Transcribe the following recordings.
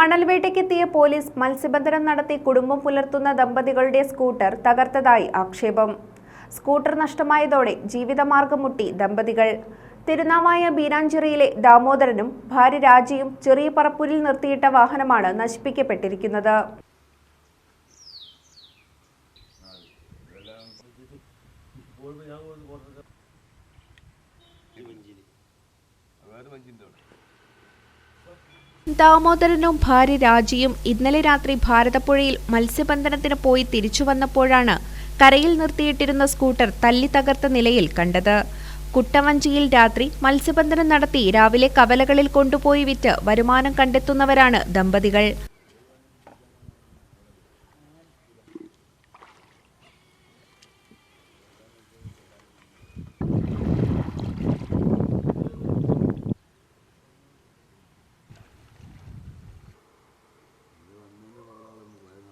മണൽവേട്ടയ്ക്കെത്തിയ police മത്സ്യബന്ധനം നടത്തി കുടുംബം പുലർത്തുന്ന ദമ്പതികളുടെ സ്കൂട്ടർ തകർത്തതായി ആക്ഷേപം. സ്കൂട്ടർ നഷ്ടമായതോടെ ജീവിതമാർഗം മുട്ടി ദമ്പതികൾ. തിരുനാവായ ബീരാഞ്ചിറയിലെ ദാമോദരനും ഭാര്യ രാജിയും ചെറിയ പറപ്പൂരിൽ നിർത്തിയിട്ട വാഹനമാണ് നശിപ്പിക്കപ്പെട്ടിരിക്കുന്നത്. ദാമോദരനും ഭാര്യ രാജിയും ഇന്നലെ രാത്രി ഭാരതപ്പുഴയിൽ മത്സ്യബന്ധനത്തിന് പോയി തിരിച്ചു വന്നപ്പോഴാണ് കരയിൽ നിർത്തിയിട്ടിരുന്ന സ്കൂട്ടർ തല്ലി തകർത്ത നിലയിൽ കണ്ടത്. കുട്ടവഞ്ചിയിൽ രാത്രി മത്സ്യബന്ധനം നടത്തി രാവിലെ കവലകളിൽ കൊണ്ടുപോയി വിറ്റ് വരുമാനം കണ്ടെത്തുന്നവരാണ് ദമ്പതികൾ.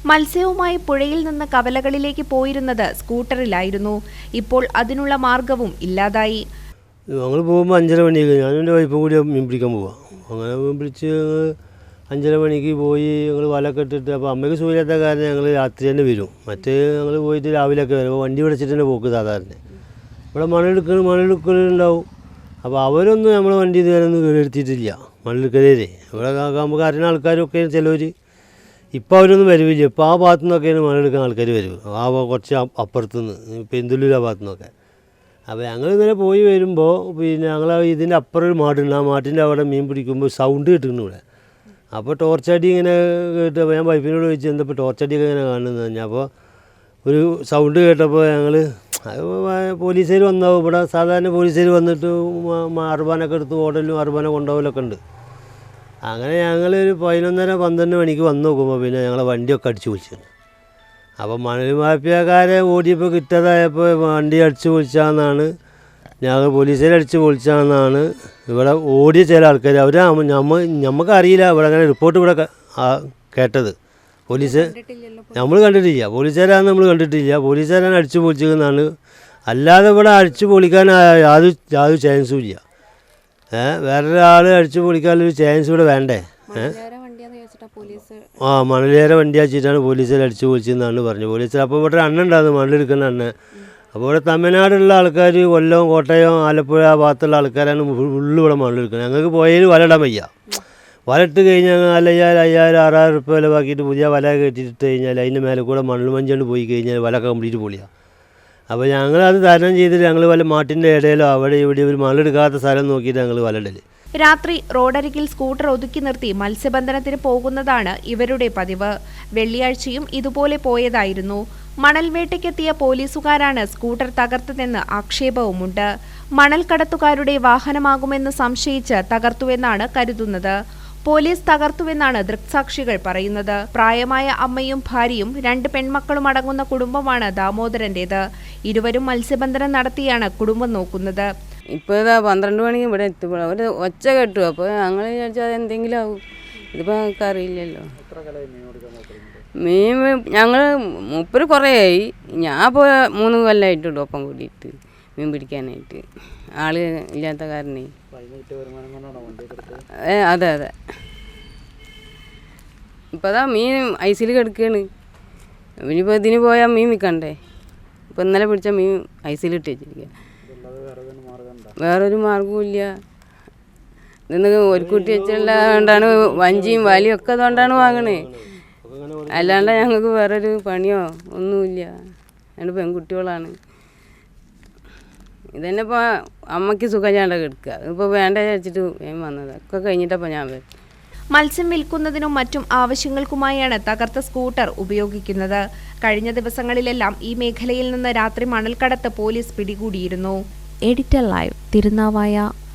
മത്സ്യവുമായി പുഴയിൽ നിന്ന് കവലകളിലേക്ക് പോയിരുന്നത് സ്കൂട്ടറിലായിരുന്നു. ഇപ്പോൾ അതിനുള്ള മാർഗവും ഇല്ലാതായി. ഞങ്ങൾ പോകുമ്പോൾ അഞ്ചര മണിക്ക് ഞാനും എന്റെ വൈഫും കൂടി മീൻ പിടിക്കാൻ പോവാം. അങ്ങനെ മീൻ പിടിച്ച് അഞ്ചര മണിക്ക് പോയി ഞങ്ങൾ വല ഇട്ടിട്ട് അപ്പോൾ അമ്മയ്ക്ക് സൂര്യാത്ത കാരണം ഞങ്ങൾ രാത്രി തന്നെ വരും. മറ്റേ ഞങ്ങൾ പോയിട്ട് രാവിലെയൊക്കെ വരും. വണ്ടി വിളിച്ചിട്ട് തന്നെ പോക്ക് സാധാരണ. ഇവിടെ മണലെടുക്കൽ മണലെടുക്കലുണ്ടാവും അപ്പോൾ അവരൊന്നും നമ്മളെ വണ്ടി ഇതുവരെ ഒന്നും കയറിയെടുത്തിട്ടില്ല മണലെടുക്കലേ ഇവിടെ നമുക്ക് അറിയുന്ന ആൾക്കാരൊക്കെ ചിലവർ ഇപ്പോൾ അവരൊന്നും വരുവില്ല ഇപ്പോൾ ആ ഭാഗത്തു നിന്നൊക്കെയാണ് മണെടുക്കാൻ ആൾക്കാർ വരും. ആ കുറച്ച് അപ്പുറത്തുനിന്ന് പെരുന്തല്ലൂർ ആ ഭാഗത്തു നിന്നൊക്കെ അപ്പോൾ ഞങ്ങൾ ഇങ്ങനെ പോയി വരുമ്പോൾ പിന്നെ ഞങ്ങൾ ഇതിന്റെ അപ്പുറം ഒരു മാടുണ്ട്. ആ മാട്ടിന്റെ അവിടെ മീൻ പിടിക്കുമ്പോൾ സൗണ്ട് കിട്ടുന്നു ഇവിടെ. അപ്പോൾ ടോർച്ചടി ഇങ്ങനെ കേട്ട് ഞാൻ വൈഫിനോട് ചോദിച്ചു എന്താ ഇപ്പോൾ ടോർച്ചടിയൊക്കെ ഇങ്ങനെ കാണുന്നത് ഞാൻ അപ്പോൾ ഒരു സൗണ്ട് കേട്ടപ്പോൾ ഞങ്ങൾ പോലീസുകാർ വന്നാവും ഇവിടെ സാധാരണ പോലീസുകാർ വന്നിട്ട് അർബാനൊക്കെ എടുത്ത് ഓടലും അർബാന കൊണ്ടുപോകലൊക്കെ ഉണ്ട്. അങ്ങനെ ഞങ്ങൾ ഒരു പതിനൊന്നര പന്ത്രണ്ട് മണിക്ക് വന്ന് നോക്കുമ്പോൾ പിന്നെ ഞങ്ങളെ വണ്ടിയൊക്കെ അടിച്ചു പൊളിച്ചത് അപ്പോൾ മണൽ മാഫിയക്കാരെ ഓടിയപ്പോൾ കിട്ടതായപ്പോൾ വണ്ടി അടിച്ചു പൊളിച്ചാന്നാണ് ഞങ്ങൾ പോലീസിനെ അടിച്ച് പൊളിച്ചാന്നാണ് ഇവിടെ ഓടിയ ചില ആൾക്കാർ അവർ നമുക്ക് അറിയില്ല ഇവിടെ അങ്ങനെ റിപ്പോർട്ട് ഇവിടെ കേട്ടത്. പോലീസ് നമ്മൾ കണ്ടിട്ടില്ല. പോലീസുകാരാണ് നമ്മൾ കണ്ടിട്ടില്ല. പോലീസുകാരാണ് അടിച്ചു പൊളിച്ചതെന്നാണ്. അല്ലാതെ ഇവിടെ അടിച്ചു പൊളിക്കാൻ യാതൊരു യാതൊരു ചാൻസും ഇല്ല. വേറൊരാൾ അടിച്ചു പൊളിക്കാനൊരു ചാൻസ് ഇവിടെ വേണ്ടേ? ആ മണലേറെ വണ്ടി അടിച്ചിട്ടാണ് പോലീസിൽ അടിച്ചു പൊളിച്ചെന്നാണ് പറഞ്ഞു പോലീസിൽ അപ്പോൾ ഇവിടെ അണ്ണ ഉണ്ടാകുന്നത് മണലെടുക്കുന്ന അണ്ണൻ അപ്പോൾ ഇവിടെ തമിഴ്നാടുള്ള ആൾക്കാർ കൊല്ലം കോട്ടയം ആലപ്പുഴ ആ ഭാഗത്തുള്ള ആൾക്കാരാണ് ഫുള്ള് ഇവിടെ മണലെടുക്കുന്നത് ഞങ്ങൾക്ക് പോയതിൽ വല ഇടാൻ വയ്യ. വല ഇട്ട് കഴിഞ്ഞാൽ നാലയ്യായിരം അയ്യായിരം ആറായിരം റുപ്യ വില ബാക്കിയിട്ട് പുതിയ വല കെട്ടിയിട്ട് കഴിഞ്ഞാൽ അതിന്റെ മേലെ കൂടെ മണൽ മഞ്ചണ്ട് പോയി കഴിഞ്ഞാൽ വല കംപ്ലീറ്റ് പൊളിയാണ് അപ്പോൾ ഞങ്ങളത് തരണം ചെയ്തിട്ട് ഞങ്ങൾ വല്ല മാട്ടിന്റെ ഇടയിലോ അവിടെ ഇവിടെ ഒരു മലെടുക്കാത്ത സ്ഥലം നോക്കിയിട്ട് ഞങ്ങൾ വലടൽ രാത്രി റോഡരികിൽ സ്കൂട്ടർ ഒതുക്കി നിർത്തി മത്സ്യബന്ധനത്തിന് പോകുന്നതാണ് ഇവരുടെ പതിവ്. വെള്ളിയാഴ്ചയും ഇതുപോലെ പോയതായിരുന്നു. മണൽവേട്ടയ്ക്കെത്തിയ പോലീസുകാരാണ് സ്കൂട്ടർ തകർത്തതെന്ന് ആക്ഷേപവുമുണ്ട്. മണൽ കടത്തുകാരുടെ വാഹനമാകുമെന്ന് സംശയിച്ച് തകർത്തുവെന്നാണ് കരുതുന്നത്. പോലീസ് തകർത്തുവെന്നാണ് ദൃക്സാക്ഷികൾ പറയുന്നത്. പ്രായമായ അമ്മയും ഭാര്യയും രണ്ട് പെൺമക്കളും അടങ്ങുന്ന കുടുംബമാണ് ദാമോദരന്റേത്. ഇരുവരും മത്സ്യബന്ധനം നടത്തിയാണ് കുടുംബം നോക്കുന്നത്. ഇപ്പോൾ ഇതാ പന്ത്രണ്ട് മണിക്ക് ഇവിടെ എത്തുമ്പോൾ ഒരു ഒച്ച കേട്ടു. അപ്പോൾ ഞങ്ങൾ വിചാരിച്ചാൽ അത് എന്തെങ്കിലും ആവും ഇതിപ്പോൾ ഞങ്ങൾക്ക് അറിയില്ലല്ലോ. മീൻ ഞങ്ങൾ മുപ്പര് കുറേയായി. ഞാൻ ഇപ്പോൾ മൂന്ന് കൊല്ലമായിട്ടുള്ളൂ ഒപ്പം കൂടിയിട്ട് മീൻ പിടിക്കാനായിട്ട്. ആൾ ഇല്ലാത്ത കാരണേ. അതെ അതെ. ഇപ്പോൾ അതാ മീൻ ഐസിൽ കിടക്കുകയാണ് ഇനിയിപ്പോൾ ഇതിന് പോയാൽ മീൻ വിൽക്കണ്ടേ? ഇപ്പോൾ ഇന്നലെ പിടിച്ച മീൻ ഐസിലിട്ട് വെച്ചിരിക്കുക വേറൊരു മാർഗവും ഇല്ല. ഇന്ന് ഒരു കുട്ടി വെച്ചുള്ളതുകൊണ്ടാണ് വഞ്ചിയും വലിയും ഒക്കെ അതുകൊണ്ടാണ് വാങ്ങണേ. അല്ലാണ്ട് ഞങ്ങൾക്ക് വേറൊരു പണിയോ ഒന്നുമില്ല. രണ്ട് പെൺകുട്ടികളാണ്. ഇതന്നെ ഇപ്പോൾ അമ്മയ്ക്ക് സുഖം ഞാൻ കിടക്കുക ഇപ്പോൾ വേണ്ട വിചാരിച്ചിട്ട് ഞാൻ വന്നത്. ഒക്കെ കഴിഞ്ഞിട്ടപ്പോൾ ഞാൻ വരും. മത്സ്യം വിൽക്കുന്നതിനും മറ്റും ആവശ്യങ്ങൾക്കുമായാണ് തകർത്ത സ്കൂട്ടർ ഉപയോഗിക്കുന്നത്. കഴിഞ്ഞ ദിവസങ്ങളിലെല്ലാം ഈ മേഖലയിൽ നിന്ന് രാത്രി മണൽക്കടത്ത് പോലീസ് പിടികൂടിയിരുന്നു. Editor live Tirunavaya